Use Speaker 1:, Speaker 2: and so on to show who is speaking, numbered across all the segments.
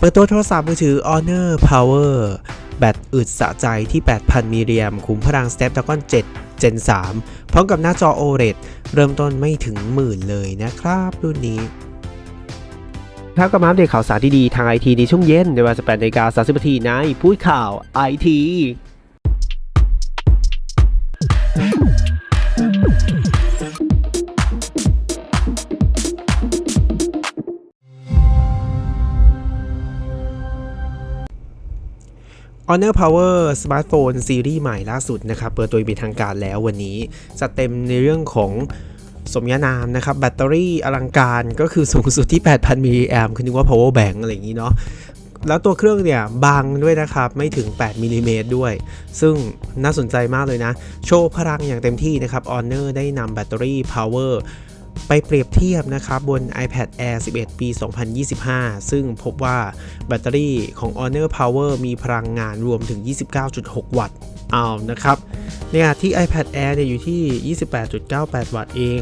Speaker 1: เปิดตัวโทรศัพท์มือถือ Honor Power แบตอึดสะใจที่ 8,000 มิลลิแอมคุ้มพลัง Snapdragon 7 Gen 3 พร้อมกับหน้าจอ OLED เริ่มต้นไม่ถึงหมื่นเลยนะครับรุ่นนี้ครับกับมาอัปเดตข่าวสารที่ดีทางไอทีในช่วงเย็นในเวลา18นาฬิกา30นาทีในพูดข่าวไอที Honor Power Smartphone ซีรีส์ใหม่ล่าสุดนะครับ เปิดตัวเป็นทางการแล้ววันนี้จัดเต็มในเรื่องของสมญานามนะครับ แบตเตอรี่อลังการก็คือสูงสุดที่ 8,000 มิลลิแอมคือนึกว่า power bank อะไรอย่างนี้เนาะแล้วตัวเครื่องเนี่ยบางด้วยนะครับ ไม่ถึง 8 มิลลิเมตรด้วย ซึ่งน่าสนใจมากเลยนะ โชว์พลังอย่างเต็มที่นะครับ Honor ได้นำแบตเตอรี่ Power ไปเปรียบเทียบนะครับบน iPad Air 11 ปี 2025 ซึ่งพบว่าแบตเตอรี่ของ Honor Power มีพลังงานรวมถึง 29.6 วัตต์เอานะครับเนี่ยที่ iPad Air เนี่ยอยู่ที่ 28.98 วัตต์เอง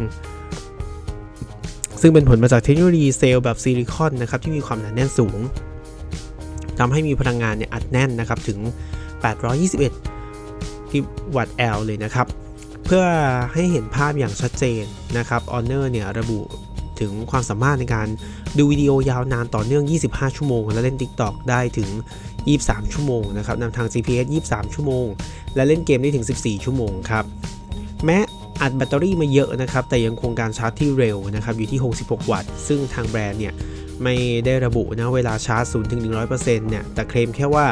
Speaker 1: ซึ่งเป็นผลมาจากเทคโนโลยีเซลล์แบบซิลิคอนนะครับที่มีความหนาแน่นสูงทำให้มีพลังงานเนี่ยอัดแน่นนะครับถึง 821กิวัตต์แอลเลยนะครับ เพื่อให้เห็นภาพอย่างชัดเจนนะครับ Honor เนี่ยระบุถึงความสามารถในการดูวิดีโอยาวนานต่อเนื่อง 25 ชั่วโมง และเล่น TikTok ได้ถึง 23 ชั่วโมงนะครับนำทาง GPS 23 ชั่วโมง และเล่นเกมได้ถึง 14 ชั่วโมงครับ แม้อัดแบตเตอรี่มาเยอะนะครับ แต่ยังคงการชาร์จที่เร็วนะครับ อยู่ที่ 66 วัตต์ ซึ่งทางแบรนด์เนี่ย ไม่ได้ระบุนะเวลาชาร์จ0ถึง100%เนี่ย แต่เคลมแค่ว่า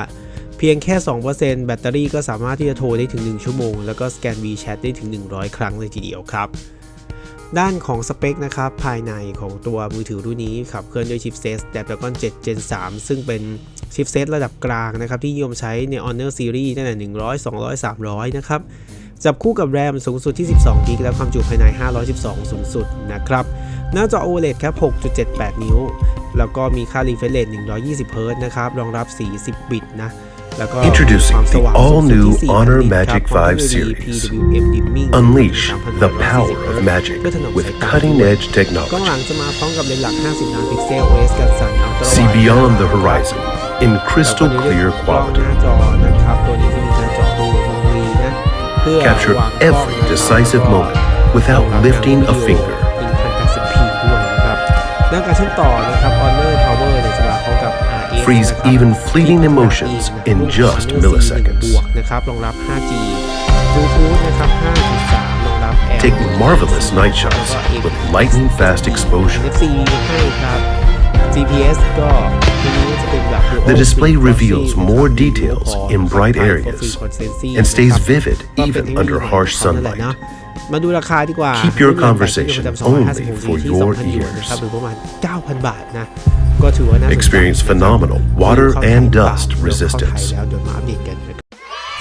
Speaker 1: พียงแค่ 2%แบตเตอรี่ก็สามารถที่จะโทรได้ถึง 1 ชั่วโมง แล้วก็สแกน WeChat ได้ถึง 100 ครั้งเลยทีเดียวครับ ด้านของสเปคนะครับ ภายในของตัวมือถือรุ่นนี้ขับเคลื่อนด้วยชิปเซต Snapdragon 7 Gen 3 ซึ่งเป็นชิปเซตระดับกลางนะครับ ที่นิยมใช้ใน Honor Series ตั้งแต่100 200 300 นะครับ จับคู่กับแรมสูงสุดที่ 12กิกและความจุภายใน 512 สูงสุดนะครับ หน้าจอ OLED ครับ 6.78 นิ้ว แล้วก็มีค่า refresh rate 120เฮิรตซ์นะครับ รองรับสี10บิตนะ
Speaker 2: Introducing the
Speaker 1: all new
Speaker 2: Honor Magic 5 series. Unleash the power of magic with cutting edge technology. See beyond the horizon in crystal clear quality. Capture every decisive moment without lifting a finger Freeze
Speaker 1: นะครับ
Speaker 2: even
Speaker 1: ที่
Speaker 2: fleeting
Speaker 1: ขนาด
Speaker 2: emotions
Speaker 1: เอง
Speaker 2: in
Speaker 1: นะ
Speaker 2: just
Speaker 1: Honor
Speaker 2: milliseconds.
Speaker 1: 4บวกนะครับรองรับ 5G Bluetooth นะครับ 5.3 รองรับ Air
Speaker 2: Take marvelous night shots
Speaker 1: แล้วก็
Speaker 2: with lightning fast exposure.
Speaker 1: NFC ให้ครับ GPS ก็ตัวนี้จะเป็นแบบ Dual
Speaker 2: The display
Speaker 1: Frequency
Speaker 2: reveals
Speaker 1: นะครับ
Speaker 2: more
Speaker 1: มี
Speaker 2: details
Speaker 1: Dual
Speaker 2: in bright
Speaker 1: High
Speaker 2: areas
Speaker 1: Frequency
Speaker 2: and stays
Speaker 1: นะครับ
Speaker 2: vivid
Speaker 1: ก็เป็น
Speaker 2: even
Speaker 1: เทคโนโลยี
Speaker 2: under
Speaker 1: ใหม่
Speaker 2: harsh
Speaker 1: ของเขานั่นแหละ
Speaker 2: sunlight.
Speaker 1: เนาะมาดูราคาดีกว่า
Speaker 2: Keep your
Speaker 1: รุ่นใหญ่
Speaker 2: conversation
Speaker 1: ที่ประจำ
Speaker 2: only
Speaker 1: 256
Speaker 2: for
Speaker 1: ที่
Speaker 2: your
Speaker 1: 2,000หยวน
Speaker 2: ears.
Speaker 1: นะครับหรือประมาณ 9,000 บาทนะ ก็ถือว่าน่าสนใจ
Speaker 2: Experience phenomenal water
Speaker 1: เข้าไทย
Speaker 2: and
Speaker 1: บาท
Speaker 2: dust
Speaker 1: เริ่มเข้าไทย
Speaker 2: resistance.
Speaker 1: แล้วเดี๋ยวมาอัปเดตกันนะครับส